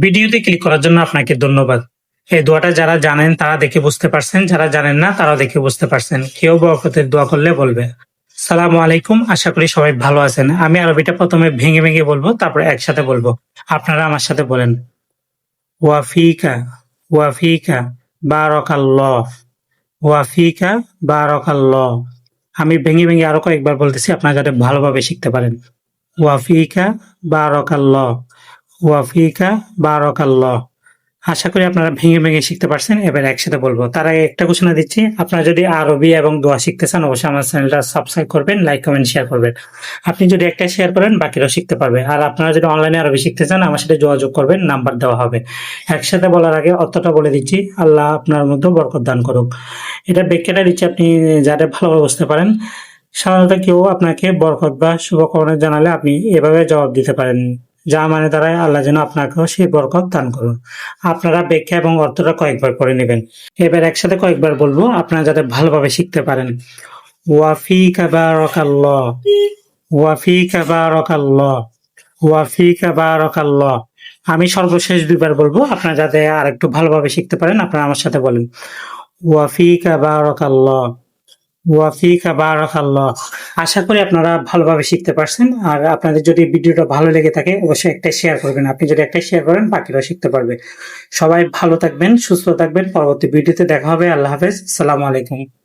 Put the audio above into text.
ভিডিওতে ক্লিক করার জন্য আপনাকে ধন্যবাদ। এই দোয়াটা যারা জানেন, তারা দেখে বুঝতে পারছেন। যারা জানেন না, তারাও দেখে বুঝতে পারছেন। কেউ বরকতের দোয়া করলে বলবে। সালামু আলাইকুম, আশা করি সবাই ভালো আছেন। আমি আরবিটা প্রথমে ভেঙে ভেঙে বলব, তারপরে একসাথে বলব। আপনারা আমার সাথে বলেন। ওয়াফিকা ওয়াফিকা, বারাকাল্লাহ। ওয়াফিকা, বারাকাল্লাহ। আমি ভেঙে ভেঙে আরও কয়েকবার বলতেছি, আপনারা যাতে ভালোভাবে শিখতে পারেন। ওয়াফিকা, বারাকাল্লাহ। ওয়াফিকা বারাকাল্লাহ। আশা করি আপনারা ভেঙে ভেঙে শিখতে পারছেন, এবার একসাথে বলব। তার আগে একটা ঘোষণা দিচ্ছি, আপনারা যদি আরবি এবং দোয়া শিখতে চান, অবশ্যই আমার চ্যানেলটা সাবস্ক্রাইব করবেন লাইক কমেন্ট শেয়ার করবেন। আপনি যদি একটা শেয়ার করেন, বাকিরাও শিখতে পারবে। আর আপনারা যদি অনলাইনে আরবি শিখতে চান, আমার সাথে যোগাযোগ করবেন নাম্বার দেওয়া হবে। একসাথে বলার আগে অর্থটা বলে দিচ্ছি, আল্লাহ আপনার মধ্যে বরকত দান করুক। এটা ব্যাখ্যাটা দিচ্ছি, আপনি যাতে ভালোভাবে বুঝতে পারেন। সাধারণত কেউ আপনাকে বরকত বা শুভকামনা জানালে আপনি এভাবে জবাব দিতে পারেন। যা মানে দাঁড়ায় আল্লাহ যেন আপনাকেও সেই বরকত দান করুন। আপনারা ব্যাখ্যা এবং অর্থটা কয়েকবার করে নেবেন। এবার একসাথে কয়েকবার বলব, আপনারা যাতে ভালোভাবে শিখতে পারেন। ওয়াফি কাবারকাল্লাহ ওয়াফি কাবারকাল্লাহ ওয়াফি কাবারকাল্লাহ আমি সর্বশেষ দুইবার বলব, আপনারা যাতে আর একটু ভালোভাবে শিখতে পারেন, আপনারা আমার সাথে বলেন। ওয়াফি কাবারকাল্লাহ আশা করি আপনারা ভালোভাবে শিখতে পারছেন। আর আপনাদের যদি ভিডিওটা ভালো লেগে থাকে, অবশ্যই একটা শেয়ার করবেন। আপনি যদি একটা শেয়ার করেন বাকিরা শিখতে পারবে। সবাই ভালো থাকবেন, সুস্থ থাকবেন। পরবর্তী ভিডিওতে দেখা হবে। আল্লাহ হাফেজ। সালাম আলাইকুম।